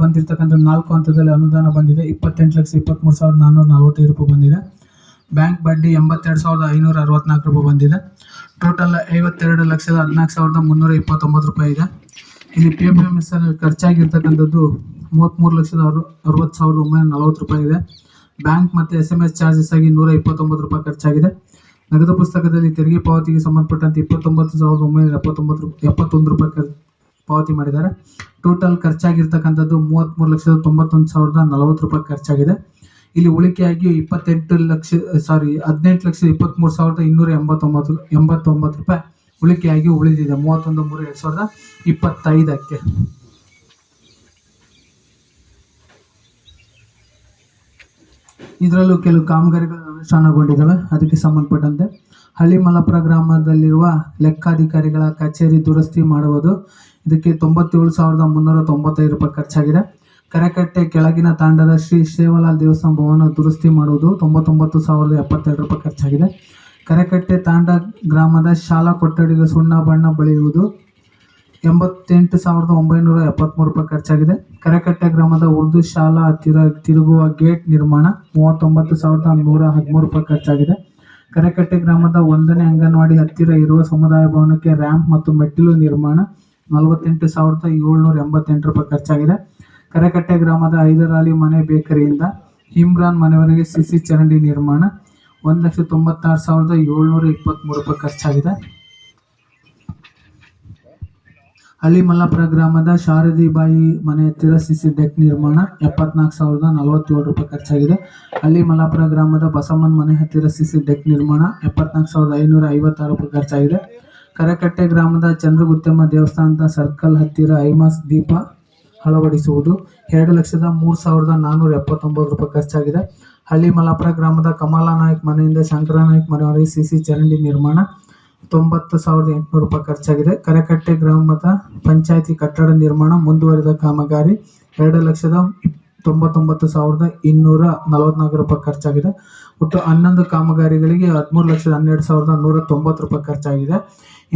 ಬಂದಿರತಕ್ಕಂಥ ನಾಲ್ಕು ಹಂತದಲ್ಲಿ ಅನುದಾನ ಬಂದಿದೆ. ಇಪ್ಪತ್ತೆಂಟು ಲಕ್ಷ ಇಪ್ಪತ್ತ್ಮೂರು ಸಾವಿರದ ನಾನ್ನೂರ ನಲವತ್ತೈದು ರೂಪಾಯಿ ಬಂದಿದೆ. ಬ್ಯಾಂಕ್ ಬಡ್ಡಿ ಎಂಬತ್ತೆರಡು ಸಾವಿರದ ಐನೂರ ಅರವತ್ನಾಲ್ಕು ರೂಪಾಯಿ ಬಂದಿದೆ. ಟೋಟಲ್ ಐವತ್ತೆರಡು ಲಕ್ಷದ ಹದಿನಾಲ್ಕು ಸಾವಿರದ ಮುನ್ನೂರ ಇಪ್ಪತ್ತೊಂಬತ್ತು ರೂಪಾಯಿ ಇದೆ. ಇಲ್ಲಿ ಪಿ ಎಫ್ ಎಂ ಎಸ್ ಅಲ್ಲಿ ಖರ್ಚಾಗಿರ್ತಕ್ಕಂಥದ್ದು ಮೂವತ್ತ್ಮೂರು ಲಕ್ಷದ ಅರು, ಅರವತ್ತು ಸಾವಿರದ ಒಂಬೈನೂರ ನಲವತ್ತು ರೂಪಾಯಿ ಇದೆ. ಬ್ಯಾಂಕ್ ಮತ್ತು ಎಸ್ ಎಂ ಎಸ್ ಚಾರ್ಜಸ್ ಆಗಿ ನೂರ ಇಪ್ಪತ್ತೊಂಬತ್ತು ರೂಪಾಯಿ ಖರ್ಚಾಗಿದೆ. ನಗದು ಪುಸ್ತಕದಲ್ಲಿ ತೆರಿಗೆ ಪಾವತಿಗೆ ಸಂಬಂಧಪಟ್ಟಂತೆ ಇಪ್ಪತ್ತೊಂಬತ್ತು ಸಾವಿರದ ಒಂಬೈನೂರ ಎಪ್ಪತ್ತೊಂಬತ್ತು ಎಪ್ಪತ್ತೊಂದು ರೂಪಾಯಿ ಖರ್ ಪಾವತಿ ಮಾಡಿದ್ದಾರೆ. ಟೋಟಲ್ ಖರ್ಚಾಗಿರ್ತಕ್ಕಂಥದ್ದು ಮೂವತ್ತ್ಮೂರು ಲಕ್ಷದ ತೊಂಬತ್ತೊಂದು ಸಾವಿರದ ನಲವತ್ತು ರೂಪಾಯಿ ಖರ್ಚಾಗಿದೆ. ಇಲ್ಲಿ ಉಳಿಕೆಯಾಗಿ ಇಪ್ಪತ್ತೆಂಟು ಲಕ್ಷ ಸಾರಿ ಹದಿನೆಂಟು ಲಕ್ಷದ ಇಪ್ಪತ್ತ್ಮೂರು ಸಾವಿರದ ಇನ್ನೂರ ಎಂಬತ್ತೊಂಬತ್ತು ಎಂಬತ್ತೊಂಬತ್ತು ರೂಪಾಯಿ ಉಳಿಕೆಯಾಗಿ ಉಳಿದಿದೆ. ಮೂವತ್ತೊಂದು ಮೂರು ಎರಡು ಸಾವಿರದ ಇಪ್ಪತ್ತೈದಕ್ಕೆ. ಇದರಲ್ಲೂ ಕೆಲವು ಕಾಮಗಾರಿಗಳು ಅನುಷ್ಠಾನಗೊಂಡಿದ್ದಾವೆ. ಅದಕ್ಕೆ ಸಂಬಂಧಪಟ್ಟಂತೆ ಹಳ್ಳಿ ಮಲಪುರ ಗ್ರಾಮದಲ್ಲಿರುವ ಲೆಕ್ಕಾಧಿಕಾರಿಗಳ ಕಚೇರಿ ದುರಸ್ತಿ ಮಾಡುವುದು ಇದಕ್ಕೆ ತೊಂಬತ್ತೇಳು ಸಾವಿರದ ಮುನ್ನೂರ ತೊಂಬತ್ತೈದು ರೂಪಾಯಿ ಖರ್ಚಾಗಿದೆ. ಕರೆಕಟ್ಟೆ ಕೆಳಗಿನ ತಾಂಡದ ಶ್ರೀ ಶೇವಲಾಲ್ ದೇವಸ್ಥಾನ ಭವನ ದುರಸ್ತಿ ಮಾಡುವುದು ತೊಂಬತ್ತೊಂಬತ್ತು ಸಾವಿರದ ಎಪ್ಪತ್ತೆರಡು ರೂಪಾಯಿ ಖರ್ಚಾಗಿದೆ. ಕರೆಕಟ್ಟೆ ತಾಂಡ ಗ್ರಾಮದ ಶಾಲಾ ಕೊಠಡಿಗೆ ಸುಣ್ಣ ಬಣ್ಣ ಬಳಿಯುವುದು ಎಂಬತ್ತೆಂಟು ಸಾವಿರದ ಒಂಬೈನೂರ ಎಪ್ಪತ್ತ್ಮೂರು ರೂಪಾಯಿ ಖರ್ಚಾಗಿದೆ. ಕರೆಕಟ್ಟೆ ಗ್ರಾಮದ ಉರ್ದು ಶಾಲಾ ಹತ್ತಿರ ತಿರುಗುವ ಗೇಟ್ ನಿರ್ಮಾಣ ಮೂವತ್ತೊಂಬತ್ತು ಸಾವಿರದ ನೂರ ಹದಿಮೂರು ರೂಪಾಯಿ ಖರ್ಚಾಗಿದೆ. ಕರೆಕಟ್ಟೆ ಗ್ರಾಮದ ಒಂದನೇ ಅಂಗನವಾಡಿ ಹತ್ತಿರ ಇರುವ ಸಮುದಾಯ ಭವನಕ್ಕೆ ರ್ಯಾಂಪ್ ಮತ್ತು ಮೆಟ್ಟಿಲು ನಿರ್ಮಾಣ ನಲವತ್ತೆಂಟು ಸಾವಿರದ ಏಳ್ನೂರ ಎಂಬತ್ತೆಂಟು ರೂಪಾಯಿ ಖರ್ಚಾಗಿದೆ. ಕರೆಕಟ್ಟೆ ಗ್ರಾಮದ ಐದರಾಲಿ ಮನೆ ಬೇಕರಿಯಿಂದ ಇಮ್ರಾನ್ ಮನೆವರೆಗೆ ಸಿಸಿ ಚರಂಡಿ ನಿರ್ಮಾಣ. ಒಂದು ಲಕ್ಷ ತೊಂಬತ್ತಾರು ಸಾವಿರದ ಏಳ್ನೂರ ಇಪ್ಪತ್ತ್ಮೂರು ರೂಪಾಯಿ ಖರ್ಚಾಗಿದೆ. ಹಳ್ಳಿ ಮಲ್ಲಾಪುರ ಗ್ರಾಮದ ಶಾರದಿ ಬಾಯಿ ಮನೆ ಹತ್ತಿರ ಸಿಸಿ ಡೆಕ್ ನಿರ್ಮಾಣ ಎಪ್ಪತ್ನಾಲ್ಕು ಸಾವಿರದ ನಲವತ್ತೇಳು ರೂಪಾಯಿ ಖರ್ಚಾಗಿದೆ. ಹಳ್ಳಿ ಮಲ್ಲಾಪುರ ಗ್ರಾಮದ ಬಸಮ್ಮನ ಮನೆ ಹತ್ತಿರ ಸಿಸಿ ಡೆಕ್ ನಿರ್ಮಾಣ ಎಪ್ಪತ್ನಾಲ್ಕು ಸಾವಿರದ ಐನೂರ ಐವತ್ತಾರು ರೂಪಾಯಿ ಖರ್ಚಾಗಿದೆ. ಕರಕಟ್ಟೆ ಗ್ರಾಮದ ಚಂದ್ರಗುತ್ತಮ್ಮ ದೇವಸ್ಥಾನದ ಸರ್ಕಲ್ ಹತ್ತಿರ ಐಮಾಸ್ ದೀಪ ಅಳವಡಿಸುವುದು ಎರಡು ಲಕ್ಷದ ಮೂರು ಸಾವಿರದ ನಾನ್ನೂರ ಎಪ್ಪತ್ತೊಂಬತ್ತು ರೂಪಾಯಿ ಖರ್ಚಾಗಿದೆ. ಹಳ್ಳಿ ಮಲ್ಲಾಪುರ ಗ್ರಾಮದ ಕಮಲ ನಾಯಕ್ ಮನೆಯಿಂದ ಶಂಕರ ನಾಯಕ್ ಮನೆಯವರೆಗೆ ಸಿಸಿ ಚರಂಡಿ ನಿರ್ಮಾಣ ತೊಂಬತ್ತು ಸಾವಿರದ ಎಂಟುನೂರು ರೂಪಾಯಿ ಖರ್ಚಾಗಿದೆ. ಕರೆಕಟ್ಟೆ ಗ್ರಾಮದ ಪಂಚಾಯಿತಿ ಕಟ್ಟಡ ನಿರ್ಮಾಣ ಮುಂದುವರಿದ ಕಾಮಗಾರಿ ಎರಡು ಲಕ್ಷದ ತೊಂಬತ್ತೊಂಬತ್ತು ಸಾವಿರದ ಇನ್ನೂರ ನಲವತ್ನಾಲ್ಕು ರೂಪಾಯಿ ಖರ್ಚಾಗಿದೆ. ಒಟ್ಟು ಹನ್ನೊಂದು ಕಾಮಗಾರಿಗಳಿಗೆ ಹದಿಮೂರು ಲಕ್ಷದ ಹನ್ನೆರಡು ಸಾವಿರದ ನೂರ ತೊಂಬತ್ತು ರೂಪಾಯಿ ಖರ್ಚಾಗಿದೆ.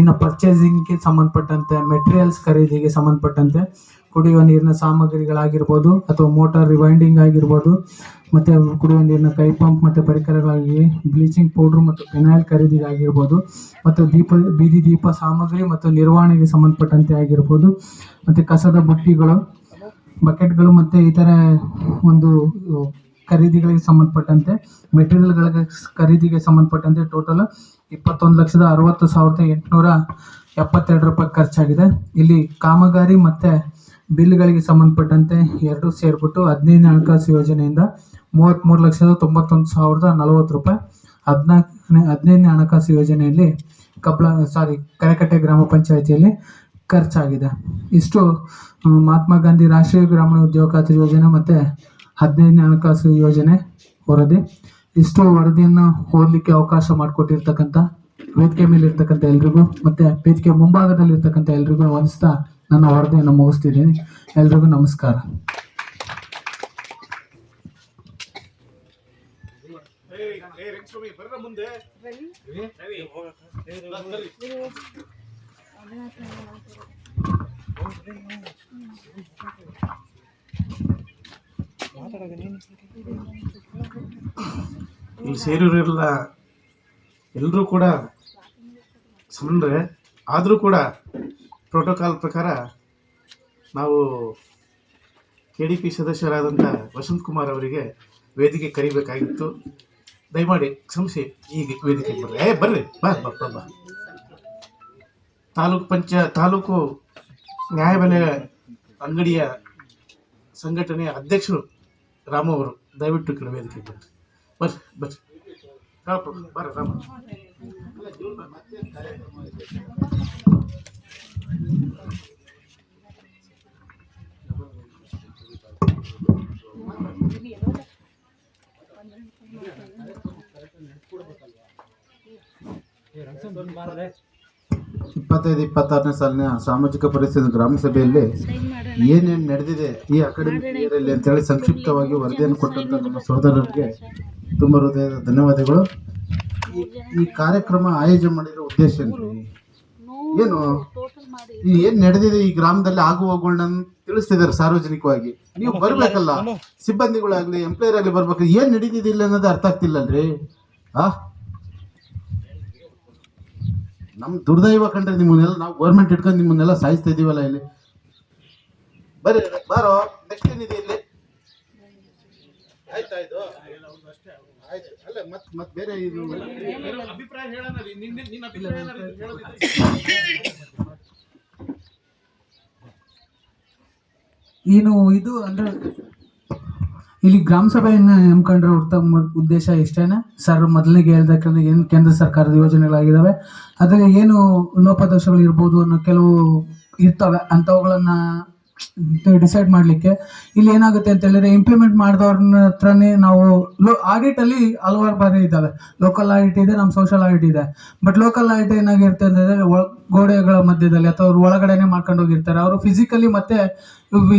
ಇನ್ನು ಪರ್ಚೇಸಿಂಗ್ಗೆ ಸಂಬಂಧಪಟ್ಟಂತೆ ಮೆಟೀರಿಯಲ್ಸ್ ಖರೀದಿಗೆ ಸಂಬಂಧಪಟ್ಟಂತೆ ಕುಡಿಯುವ ನೀರಿನ ಸಾಮಗ್ರಿಗಳಾಗಿರ್ಬೋದು ಅಥವಾ ಮೋಟಾರ್ ರಿವೈಂಡಿಂಗ್ ಆಗಿರ್ಬೋದು, ಮತ್ತು ಕುಡಿಯುವ ನೀರಿನ ಕೈ ಪಂಪ್ ಮತ್ತು ಪರಿಕರಗಳಾಗಿ ಬ್ಲೀಚಿಂಗ್ ಪೌಡ್ರ್ ಮತ್ತು ಫಿನಾಯ್ಲ್ ಖರೀದಿಗಾಗಿರ್ಬೋದು, ಮತ್ತು ದೀಪ, ಬೀದಿ ದೀಪ ಸಾಮಗ್ರಿ ಮತ್ತು ನಿರ್ವಹಣೆಗೆ ಸಂಬಂಧಪಟ್ಟಂತೆ ಆಗಿರ್ಬೋದು, ಮತ್ತು ಕಸದ ಬುಟ್ಟಿಗಳು ಬಕೆಟ್ಗಳು ಮತ್ತು ಇತರ ಒಂದು ಖರೀದಿಗಳಿಗೆ ಸಂಬಂಧಪಟ್ಟಂತೆ ಮೆಟೀರಿಯಲ್ಗಳ ಖರೀದಿಗೆ ಸಂಬಂಧಪಟ್ಟಂತೆ ಟೋಟಲ್ ಇಪ್ಪತ್ತೊಂದು ಲಕ್ಷದ ಅರವತ್ತು ಸಾವಿರದ ಎಂಟುನೂರ ಎಪ್ಪತ್ತೆರಡು ರೂಪಾಯಿ ಖರ್ಚಾಗಿದೆ. ಇಲ್ಲಿ ಕಾಮಗಾರಿ ಮತ್ತು ಬಿಲ್ಗಳಿಗೆ ಸಂಬಂಧಪಟ್ಟಂತೆ ಎರಡು ಸೇರಿಬಿಟ್ಟು ಹದಿನೈದನೇ ಹಣಕಾಸು ಯೋಜನೆಯಿಂದ ಮೂವತ್ತ್ಮೂರು ಲಕ್ಷದ ತೊಂಬತ್ತೊಂದು ಸಾವಿರದ ನಲವತ್ತು ರೂಪಾಯಿ. ಹದಿನಾಲ್ಕನೇ, ಹದಿನೈದನೇ ಹಣಕಾಸು ಯೋಜನೆಯಲ್ಲಿ ಕಬ್ಳ ಸಾರಿ ಕರೆಕಟ್ಟೆ ಗ್ರಾಮ ಪಂಚಾಯಿತಿಯಲ್ಲಿ ಖರ್ಚಾಗಿದೆ. ಇಷ್ಟು ಮಹಾತ್ಮ ಗಾಂಧಿ ರಾಷ್ಟ್ರೀಯ ಗ್ರಾಮೀಣ ಉದ್ಯೋಗ ಖಾತ್ರಿ ಯೋಜನೆ ಮತ್ತು ಹದಿನೈದನೇ ಹಣಕಾಸು ಯೋಜನೆ ವರದಿ. ಇಷ್ಟು ವರದಿಯನ್ನು ಓದಲಿಕ್ಕೆ ಅವಕಾಶ ಮಾಡಿಕೊಟ್ಟಿರ್ತಕ್ಕಂಥ, ವೇದಿಕೆ ಮೇಲೆ ಇರ್ತಕ್ಕಂಥ ಎಲ್ರಿಗೂ ಮತ್ತು ವೇದಿಕೆ ಮುಂಭಾಗದಲ್ಲಿ ಇರ್ತಕ್ಕಂಥ ಎಲ್ರಿಗೂ ವಂದಿಸ್ತಾ ನನ್ನ ವರದಿಯನ್ನು ಮುಗಿಸ್ತಿದ್ದೀನಿ. ಎಲ್ರಿಗೂ ನಮಸ್ಕಾರ. ಇಲ್ಲಿ ಸೇರಿರೋರೆಲ್ಲ ಎಲ್ಲರೂ ಕೂಡ ಸುಮ್ಮನೆ ಆದರೂ ಕೂಡ ಪ್ರೋಟೋಕಾಲ್ ಪ್ರಕಾರ ನಾವು ಕೆ ಡಿ ಪಿ ಸದಸ್ಯರಾದಂಥ ವಸಂತ್ ಕುಮಾರ್ ಅವರಿಗೆ ವೇದಿಕೆ ಕರಿಬೇಕಾಗಿತ್ತು. ದಯಮಾಡಿ ಕ್ಷಮಿಸಿ ಈಗ ವೇದಿಕೆಗೆ ಬರ್ರಿ. ಏ, ಬರ್ರಿ. ಬಾ ಬಾ ಬಾ ಬಾ. ತಾಲೂಕು ಪಂಚ, ತಾಲೂಕು ನ್ಯಾಯಬೆಲೆ ಅಂಗಡಿಯ ಸಂಘಟನೆಯ ಅಧ್ಯಕ್ಷರು ರಾಮು ಅವರು ದಯವಿಟ್ಟು ಈ ಕಡೆ ವೇದಿಕೆಗೆ ಬರ್ರಿ ಬರ್ರಿ. ಬರ್ರಿ ರಾಮಪ್ಪ, ಬರ್ರಿ ರಾಮ ಇಪ್ಪತ್ತೈದು ಇಪ್ಪತ್ತಾರನೇ ಸಾಲಿನ ಸಾಮಾಜಿಕ ಪರಿಸ್ಥಿತಿ ಗ್ರಾಮ ಸಭೆಯಲ್ಲಿ ಏನೇನು ನಡೆದಿದೆ ಈ ಅಕಾಡೆಮಿಕ್ ಇಯರಲ್ಲಿ ಅಂತೇಳಿ ಸಂಕ್ಷಿಪ್ತವಾಗಿ ವರದಿಯನ್ನು ಕೊಟ್ಟಂತ ನಮ್ಮ ಸಹೋದರರಿಗೆ ತುಂಬ ಹೃದಯದ ಧನ್ಯವಾದಗಳು. ಈ- ಕಾರ್ಯಕ್ರಮ ಆಯೋಜನೆ ಮಾಡಿರೋ ಉದ್ದೇಶ ಏನ್ರಿ ಏನು? ಏನ್ ನಡೆದಿದೆ ಈ ಗ್ರಾಮದಲ್ಲಿ ಆಗುವಗಳನ್ನ ತಿಳಿಸ್ತಿದ್ದಾರೆ ಸಾರ್ವಜನಿಕವಾಗಿ. ನೀವು ಬರ್ಬೇಕಲ್ಲ? ಸಿಬ್ಬಂದಿಗಳಾಗ್ಲಿ ಎಂಪ್ಲಾಯರ್ ಆಗ್ಲಿ ಬರ್ಬೇಕು ಏನ್ ನಡೀತಿದಿಲ್ಲ ಅನ್ನೋದು ಅರ್ಥ ಆಗ್ತಿಲ್ಲಲ್ರಿ? ಆ? ನಮ್ ದುರ್ದೈವ ಕಂಡ್ರೆ ನಿಮ್ಮನ್ನೆಲ್ಲ ನಾವು ಗೌರ್ಮೆಂಟ್ ಇಟ್ಕೊಂಡು ನಿಮ್ಮನ್ನೆಲ್ಲ ಸಾಯಿಸ್ತಾ ಇದೀವಲ್ಲ ಇಲ್ಲಿ? ಬರೀ ಬಾರೋ ನೆಕ್ಸ್ಟ್ ಏನಿದೆ ಇಲ್ಲಿ? ಆಯ್ತಾ ಇದು ಆಯ್ತು. ಅಲ್ಲ ಮತ್ತೆ ಮತ್ತೆ ಬೇರೆ ಇದು ಅಭಿಪ್ರಾಯ ಏನು ಇದು ಅಂದ್ರೆ ಇಲ್ಲಿ ಗ್ರಾಮ ಸಭೆಯನ್ನ ಹಮ್ಮಿಕೊಂಡ್ರೆ ಉತ್ತಮ ಉದ್ದೇಶ ಇಷ್ಟೇನೆ. ಸರ್ ಮೊದಲಿಗೆ ಹೇಳ್ದಕ್ಕೆ ಏನು ಕೇಂದ್ರ ಸರ್ಕಾರದ ಯೋಜನೆಗಳಾಗಿದ್ದಾವೆ ಅದರಲ್ಲಿ ಏನು ಲೋಪದೋಷಗಳು ಇರ್ಬೋದು ಅನ್ನೋ ಕೆಲವು ಇರ್ತವೆ. ಅಂಥವುಗಳನ್ನ ಡಿಸೈಡ್ ಮಾಡಲಿಕ್ಕೆ. ಇಲ್ಲಿ ಏನಾಗುತ್ತೆ ಅಂತ ಹೇಳಿದ್ರೆ ಇಂಪ್ಲಿಮೆಂಟ್ ಮಾಡಿದವ್ರನ್ನ ಹತ್ರನೇ ನಾವು ಲೋ ಆಡಿಟ್ ಅಲ್ಲಿ ಹಲವಾರು ಬಾರಿ ಇದ್ದಾವೆ ಲೋಕಲ್ ಆಡಿಟ್ ಇದೆ ನಮ್ಮ ಸೋಷಲ್ ಆಡಿಟ್ ಇದೆ. ಬಟ್ ಲೋಕಲ್ ಆಡಿಟ್ ಏನಾಗಿರುತ್ತೆ ಅಂತಂದ್ರೆ ಗೋಡೆಗಳ ಮಧ್ಯದಲ್ಲಿ ಅಥವಾ ಅವ್ರು ಒಳಗಡೆನೆ ಮಾಡ್ಕೊಂಡು ಹೋಗಿರ್ತಾರೆ ಅವರು ಫಿಸಿಕಲಿ ಮತ್ತೆ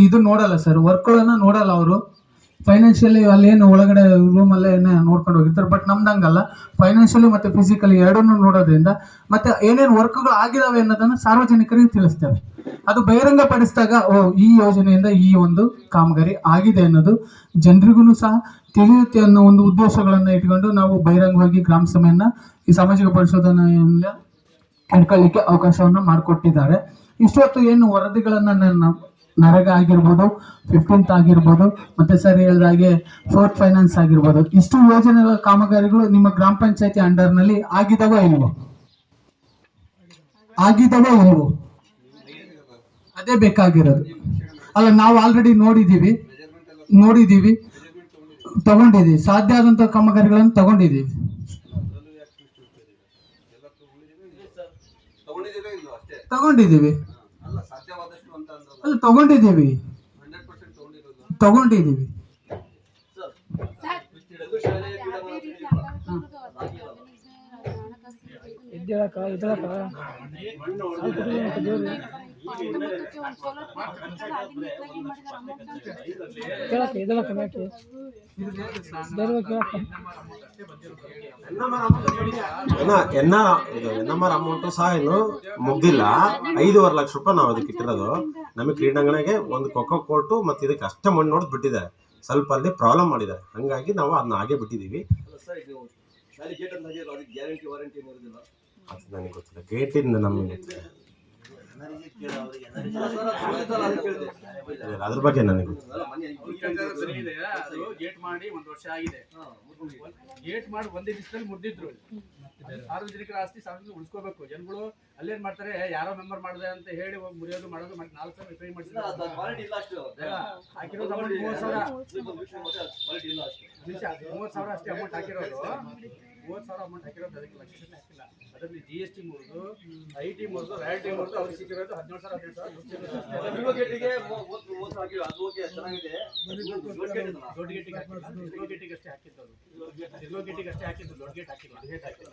ಇದು ನೋಡಲ್ಲ ಸರ್ ವರ್ಕ್ಗಳನ್ನ ನೋಡಲ್ಲ ಅವರು. ಫೈನಾನ್ಷಿಯಲಿ ಅಲ್ಲೇನು ಒಳಗಡೆ ರೂಮಲ್ಲೇ ನೋಡ್ಕೊಂಡು ಹೋಗಿರ್ತಾರೆ ಬಟ್ ನಮ್ದು ಹಂಗಲ್ಲ. ಫೈನಾನ್ಷಿಯಲಿ ಮತ್ತು ಫಿಸಿಕಲಿ ಎರಡನ್ನೂ ನೋಡೋದ್ರಿಂದ ಮತ್ತು ಏನೇನು ವರ್ಕ್ಗಳು ಆಗಿದಾವೆ ಅನ್ನೋದನ್ನು ಸಾರ್ವಜನಿಕರಿಗೆ ತಿಳಿಸ್ತೇವೆ. ಅದು ಬಹಿರಂಗ ಪಡಿಸಿದಾಗ ಓ, ಈ ಯೋಜನೆಯಿಂದ ಈ ಒಂದು ಕಾಮಗಾರಿ ಆಗಿದೆ ಅನ್ನೋದು ಜನರಿಗೂ ಸಹ ತಿಳಿಯುತ್ತೆ ಅನ್ನೋ ಒಂದು ಉದ್ದೇಶಗಳನ್ನು ಇಟ್ಕೊಂಡು ನಾವು ಬಹಿರಂಗವಾಗಿ ಗ್ರಾಮ ಸಭೆಯನ್ನು, ಈ ಸಾಮಾಜಿಕ ಪರಿಶೋಧನೆಯಿಂದ ಇಟ್ಕೊಳ್ಳಿಕ್ಕೆ ಅವಕಾಶವನ್ನು ಮಾಡಿಕೊಟ್ಟಿದ್ದಾರೆ. ಇಷ್ಟೊತ್ತು ಏನು ವರದಿಗಳನ್ನು ನನ್ನ ನರೇಗಾ ಆಗಿರ್ಬೋದು ಫಿಫ್ಟೀನ್ತ್ ಆಗಿರ್ಬೋದು, ಮತ್ತೆ ಸರ್ ಹೇಳಿದಾಗೆ ಫೋರ್ತ್ ಫೈನಾನ್ಸ್ ಆಗಿರ್ಬೋದು. ಇಷ್ಟು ಯೋಜನೆಗಳ ಕಾಮಗಾರಿಗಳು ನಿಮ್ಮ ಗ್ರಾಮ ಪಂಚಾಯತಿ ಅಂಡರ್ನಲ್ಲಿ ಆಗಿದವೋ ಇಲ್ವೋ? ಆಗಿದವೋ ಇಲ್ವೋ? ಅದೇ ಬೇಕಾಗಿರೋದು. ಅಲ್ಲ, ನಾವು ಆಲ್ರೆಡಿ ನೋಡಿದ್ದೀವಿ ನೋಡಿದ್ದೀವಿ ತಗೊಂಡಿದ್ದೀವಿ ಸಾಧ್ಯ ಆದಂಥ ಕಾಮಗಾರಿಗಳನ್ನು ತಗೊಂಡಿದ್ದೀವಿ ತಗೊಂಡಿದ್ದೀವಿ ಅಲ್ಲ ತಗೊಂಡಿದ್ದೀವಿ. ತಗೊಂಡಿದ್ದೀವಿ. ಇದ್ದೇಳಕ್ಕ ಪರ್ಸೆಂಟ್ ಎನ್ನ, ಇದು ಅಮೌಂಟು ಸಹ ಇನ್ನು ಮುಗ್ದಿಲ್ಲ. ಐದೂವರೆ ಲಕ್ಷ ರೂಪಾಯಿ ನಾವು ಅದಕ್ಕೆ ಇಟ್ಟಿರೋದು. ನಮಗೆ ಕ್ರೀಡಾಂಗಣಗೆ ಒಂದು ಕೊಕ್ಕೋ ಕೋರ್ಟು ಮತ್ತು ಇದಕ್ಕೆ ಅಷ್ಟೇ ಮಣ್ಣು ನೋಡಿದ್ ಬಿಟ್ಟಿದ್ದಾರೆ ಸ್ವಲ್ಪ ಅಲ್ಲಿ ಪ್ರಾಬ್ಲಮ್ ಮಾಡಿದ್ದಾರೆ. ಹಂಗಾಗಿ ನಾವು ಅದನ್ನ ಹಾಗೆ ಬಿಟ್ಟಿದ್ದೀವಿ ನನಗೆ ಗೊತ್ತಿಲ್ಲ. ಗೇಟಿಂದ ನಮಗೆ. ಅದ್ರ ಬಗ್ಗೆ ನನಗೆ ಗೇಟ್ ಮಾಡಿ ಒಂದ್ ವರ್ಷ ಆಗಿದೆ. ಗೇಟ್ ಮಾಡಿ ಒಂದೇ ದಿವಸದಲ್ಲಿ ಮುರಿದಿದ್ರು. ಸಾರ್ವಜನಿಕರ ಆಸ್ತಿ ಸಾರ್ವಜನಿಕ ಉಳಿಸ್ಕೋಬೇಕು. ಜನಗಳು ಅಲ್ಲೇನ್ ಮಾಡ್ತಾರೆ ಯಾರೋ ಮೆಂಬರ್ ಮಾಡಿದೆ ಅಂತ ಹೇಳಿ ಹೋಗಿ ಮುರಿಯೋದು ಮಾಡೋದು ಮತ್ತೆ ನಾಲ್ಕು ಸಾವಿರ ರಿಪೇರಿ ಮಾಡಿಸಿದ್ರು. ಮೂವತ್ತು ಸಾವಿರ. ಅಷ್ಟೇ. ಅಮೌಂಟ್ ಹಾಕಿರೋದು. ಮೂವತ್ತು ಸಾವಿರ ಅಮೌಂಟ್ ಹಾಕಿರೋದು ಅದಕ್ಕೆ ಲಕ್ಷ ಹಾಕಿಲ್ಲ. ಅದರಲ್ಲಿ ಜಿ ಎಸ್ ಟಿ ಮುರಿದು ಐ ಟಿ ಮುರಿದು ರಾಯಲ್ಟಿ ಮುರಿದು ಅವ್ರಿಗೆ ಸಿಕ್ಕಿರೋದು ಹದಿನೇಳು ಸಾವಿರ ಹದಿನೈದು ಸಾವಿರ ದುಡ್ಡು ಮೂವತ್ತು ಅದು ಓಕೆ ಚೆನ್ನಾಗಿದೆ. ದೊಡ್ಡ ದೊಡ್ಡ ಗೇಟಿಗೆ ಹಾಕಿಲ್ಲ. ಇರೋ ಗೇಟಿಗೆ ಅಷ್ಟೇ ಹಾಕಿದ್ದು ಅದು. ಗೇಟಿಗೆ ಅಷ್ಟೇ ಹಾಕಿದ್ದು. ದೊಡ್ಡ ಗೇಟ್ ಹಾಕಿಲ್ಲ. ಗೇಟ್ ಹಾಕಿಲ್ಲ.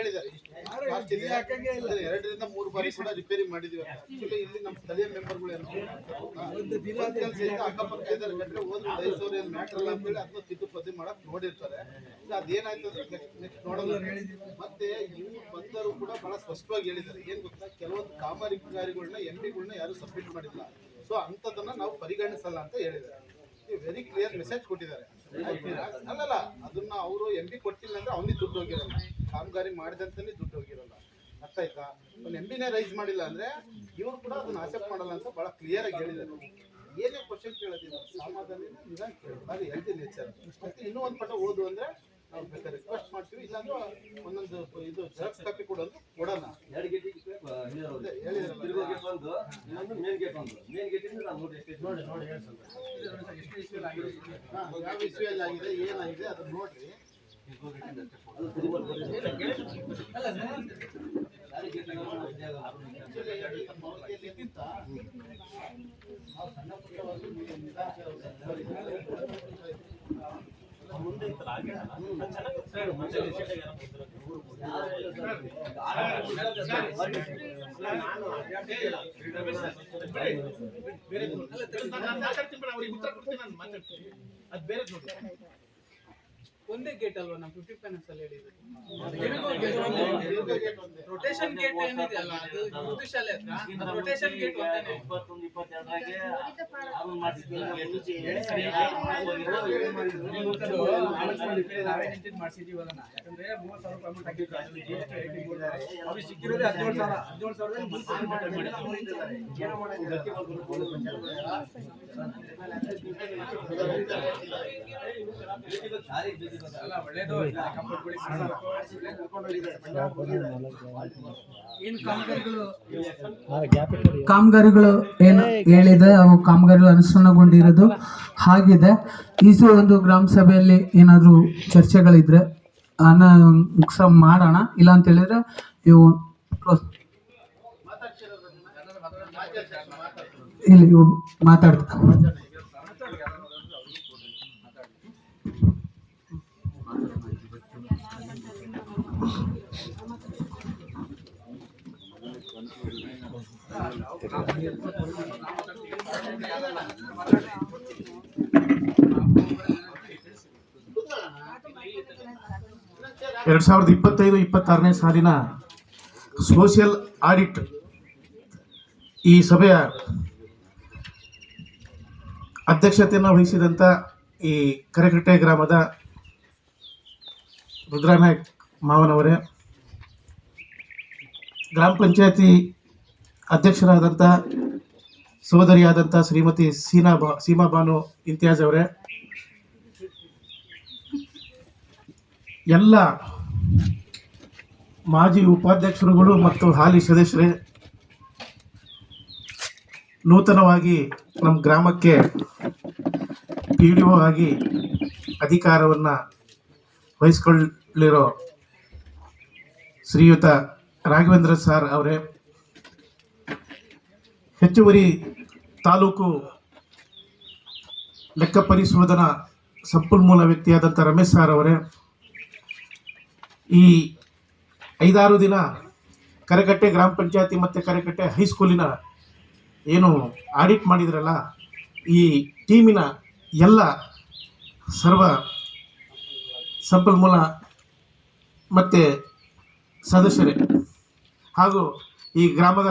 ಹೇಳಿದ್ದಾರೆ ಎರಡರಿಂದ ಮೂರು ಬಾರಿ ಕೂಡ ರಿಪೇರಿ ಮಾಡಿದ್ವಿ Actually ಇಲ್ಲಿ ನಮ್ಮ ಸ್ಥಳೀಯ ಮೆಂಬರ್ಗಳು ಏನು ಅಕ್ಕಪಕ್ಕ ಇದ್ದಾರೆ. ಕಟ್ರೆ ಹೋದ್ರೆ ಐದು ಸಾವಿರ ಏನು ಮ್ಯಾಟ್ರ್ ಅಲ್ಲ ಅಂತೇಳಿ ಅದನ್ನ ತಿದ್ದುಪತಿ ಮಾಡಕ್ ನೋಡಿರ್ತಾರೆ. ಅದೇನಾಯ್ತು ಅಂದ್ರೆ ನೆಕ್ಸ್ಟ್ ನೋಡಲ್ಲ ಮತ್ತೆ ಇವ್ರು ಬಂದರು ಕೂಡ ಬಹಳ ಸ್ಪಷ್ಟವಾಗಿ ಹೇಳಿದ್ದಾರೆ. ಏನ್ ಗೊತ್ತಾ? ಕೆಲವೊಂದು ಕಾಮಗಾರಿಗಳನ್ನ ಎಂ ಪಿಗಳನ್ನ ಯಾರು ಸಬ್ಮಿಟ್ ಮಾಡಿಲ್ಲ. ಸೊ ಅಂತದನ್ನ ನಾವು ಪರಿಗಣಿಸಲ್ಲ ಅಂತ ಹೇಳಿದ್ದಾರೆ. ವೆರಿ ಕ್ಲಿಯರ್ ಮೆಸೇಜ್ ಕೊಟ್ಟಿದ್ದಾರೆ. ಅಲ್ಲಲ್ಲ, ಅದನ್ನ ಅವರು ಎಂ ಬಿ ಕೊಟ್ಟಿಲ್ಲ ಅಂದ್ರೆ ಅವನಿಗೆ ದುಡ್ಡು ಹೋಗಿರಲ್ಲ. ಕಾಮಗಾರಿ ಮಾಡಿದಂತಾನೆ ದುಡ್ಡು ಹೋಗಿರಲ್ಲ. ಅರ್ಥ ಆಯ್ತಾ ಒಂದು ಎಂ ಬಿನೇ ರೈಸ್ ಮಾಡಿಲ್ಲ ಅಂದ್ರೆ ಇವ್ರು ಕೂಡ ಅದನ್ನ ಆಸೆಪ್ಟ್ ಮಾಡಲ್ಲ ಅಂತ ಬಹಳ ಕ್ಲಿಯರ್ ಆಗಿ ಹೇಳಿದ್ದಾರೆ. ಏನೇ ಕ್ವಶನ್ ಕೇಳೋದಿಲ್ಲ ಸಮಾಧಾನ ನಿಧಾನ ಕೇಳಿ. ಹೆಲ್ತಿ ನೇಚರ್ ಮತ್ತೆ ಇನ್ನೂ ಒಂದು ಪಟ ಓದು ಅಂದ್ರೆ ನಾವು ಬೇಕಾದ್ರೆ ರಿಕ್ವೆಸ್ಟ್ ಮಾಡ್ತೀವಿ ಇಲ್ಲಾಂದ್ರೆ ಒಂದೊಂದು ಇದು ಜೆರಾಕ್ಸ್ ಕಾಪಿ ಕೊಡೋದು ಕೊಡೋಣ ಎರಡು ಗೇಟಿಗೆ ಒಂದು ಇನ್ನೊಂದು ಗೇಟ್ ಒಂದು ಮೇನ್ ಗೇಟ್ ಇಂದ ನಾನು ನೋಡಿ ನೋಡಿ ನೋಡಿ ಸ್ವಲ್ಪ. ಎಷ್ಟು ಇಶ್ಯೂ ಆಗಿದೆ ಯಾವ ಆಗಿದೆ ಏನಾಗಿದೆ ಅದನ್ನ ನೋಡ್ರಿ ಅದು ತಿರುಗೋ ಗೇಟ್. ಅದು ಬೇರೆ ನೋಡಿ ಒಂದೇ ಗೇಟ್ ಅಲ್ವಾ ನಾವು ಫಿಫ್ಟಿ ಫೈನಾನ್ಸ್ ಅಲ್ಲಿ ಹೇಳಿದ್ರು ರೊಟೇಷನ್ ಗೇಟ್ ಏನಿದೆ ಅಲ್ಲ ಅದು ಉರ್ದು ಶಾಲೆ ಹತ್ರ. ರೊಟೇಷನ್ ಗೇಟ್ ಒಂದೇನೆ ಇಪ್ಪತ್ತೊಂದು ಇಪ್ಪತ್ತೆರಡರಾಗೆ ಅವ್ನು ಮಾಡ್ಸಿದ್ದಿಲ್ಲ. ನಾವೇ ನಿಂತಿದ್ದು ಮಾಡ್ಸಿದೀವಿ ಅದನ್ನ ಯಾಕಂದ್ರೆ ಮೂವತ್ತು ಸಾವಿರ ರೂಪಾಯಿ ಅಮೌಂಟ್ ಹಾಕಿದ್ರು ಅದ್ರಲ್ಲಿ GST ಐಟಿ ಬೋರ್ಡ್ ಅವ್ರಿಗೆ ಸಿಕ್ಕಿರೋದೇ ಹದಿನೇಳು ಸಾವಿರ ಹದಿನೇಳು ಸಾವಿರದಲ್ಲಿ ಮೂರು ಸಾವಿರ ಕಾಮಗಾರಿಗಳು ಏನು ಹೇಳಿದೆ, ಅವು ಕಾಮಗಾರಿಗಳು ಅನುಷ್ಠಾನಗೊಂಡಿರೋದು ಹಾಗಿದೆ. ಈಸು ಒಂದು ಗ್ರಾಮ ಸಭೆಯಲ್ಲಿ ಏನಾದರೂ ಚರ್ಚೆಗಳಿದ್ರೆ ಅನ ಮಾಡೋಣ. ಇಲ್ಲ ಅಂತ ಹೇಳಿದ್ರೆ ಇವು ಇಲ್ಲಿ ಇವು ಎರಡು ಸಾವಿರದ ಇಪ್ಪತ್ತೈದು, ಇಪ್ಪತ್ತಾರನೇ ಸಾಲಿನ ಸೋಷಿಯಲ್ ಆಡಿಟ್ ಈ ಸಭೆಯ ಅಧ್ಯಕ್ಷತೆಯನ್ನು ವಹಿಸಿದಂಥ ಈ ಕರೆಕಟ್ಟೆ ಗ್ರಾಮದ ರುದ್ರನಾಯಕ್ ಮಾವನವರೇ ಗ್ರಾಮ ಪಂಚಾಯತಿ ಅಧ್ಯಕ್ಷರಾದಂಥ ಸೋದರಿಯಾದಂಥ ಶ್ರೀಮತಿ ಸೀನಾ ಬಾ, ಸೀಮಾ ಬಾನು ಇಂತಿಯಾಜ್ ಅವರೇ. ಎಲ್ಲ ಮಾಜಿ ಉಪಾಧ್ಯಕ್ಷರುಗಳು ಮತ್ತು ಹಾಲಿ ಸದಸ್ಯರೇ, ನೂತನವಾಗಿ ನಮ್ಮ ಗ್ರಾಮಕ್ಕೆ ಪಿ ಡಿ ಒ ಆಗಿ ಅಧಿಕಾರವನ್ನು ವಹಿಸ್ಕೊಳ್ಳಿರೋ ಶ್ರೀಯುತ ರಾಘವೇಂದ್ರ ಸರ್ ಅವರೇ, ಹೆಚ್ಚುವರಿ ತಾಲೂಕು ಲೆಕ್ಕ ಪರಿಶೋಧನಾ ಸಂಪನ್ಮೂಲ ವ್ಯಕ್ತಿಯಾದಂಥ ರಮೇಶ್ ಸರ್ ಅವರೇ, ಈ ಐದಾರು ದಿನ ಕರೆಕಟ್ಟೆ ಗ್ರಾಮ ಪಂಚಾಯತಿ ಮತ್ತು ಕರೆಕಟ್ಟೆ ಹೈಸ್ಕೂಲಿನ ಏನು ಆಡಿಟ್ ಮಾಡಿದ್ರಲ್ಲ, ಈ ಟೀಮಿನ ಎಲ್ಲ ಸರ್ವ ಸಂಪನ್ಮೂಲ ಮತ್ತು ಸದಸ್ಯರೇ ಹಾಗೂ ಈ ಗ್ರಾಮದ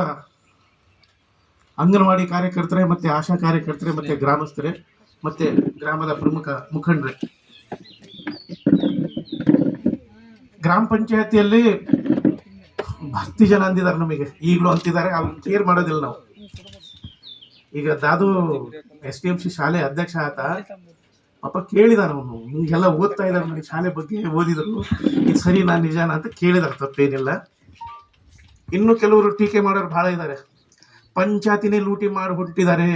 ಅಂಗನವಾಡಿ ಕಾರ್ಯಕರ್ತರೇ, ಮತ್ತು ಆಶಾ ಕಾರ್ಯಕರ್ತರೇ, ಮತ್ತು ಗ್ರಾಮಸ್ಥರೇ, ಮತ್ತು ಗ್ರಾಮದ ಪ್ರಮುಖ ಮುಖಂಡರೇ. ಗ್ರಾಮ ಪಂಚಾಯತಿಯಲ್ಲಿ ಭಕ್ತಿ ಜನ ಅಂದಿದ್ದಾರೆ ನಮಗೆ. ಈಗಲೂ ಅಂತಿದ್ದಾರೆ ಅವ್ರನ್ನ ಕೇರ್ ಮಾಡೋದಿಲ್ಲ ನಾವು. ಈಗ ದಾದು ಎಸ್ ಡಿ ಎಂ ಸಿ ಶಾಲೆ ಅಧ್ಯಕ್ಷ ಆತ, ಪಾಪ ಕೇಳಿದಾನ ಅವನು. ಹಿಂಗೆಲ್ಲ ಓದ್ತಾ ಇದ್ದಾರೆ ನನಗೆ ಶಾಲೆ ಬಗ್ಗೆ ಓದಿದ್ರು. ಇದು ಸರಿ ನಾನು ನಿಜಾನ ಅಂತ ಕೇಳಿದಾರೆ, ತಪ್ಪೇನಿಲ್ಲ. ಇನ್ನು ಕೆಲವರು ಟೀಕೆ ಮಾಡೋರು ಭಾಳ ಇದ್ದಾರೆ ಪಂಚಾಯತಿನೇ ಲೂಟಿ ಮಾಡಿ ಹೊಂಟಿದ್ದಾರೆ.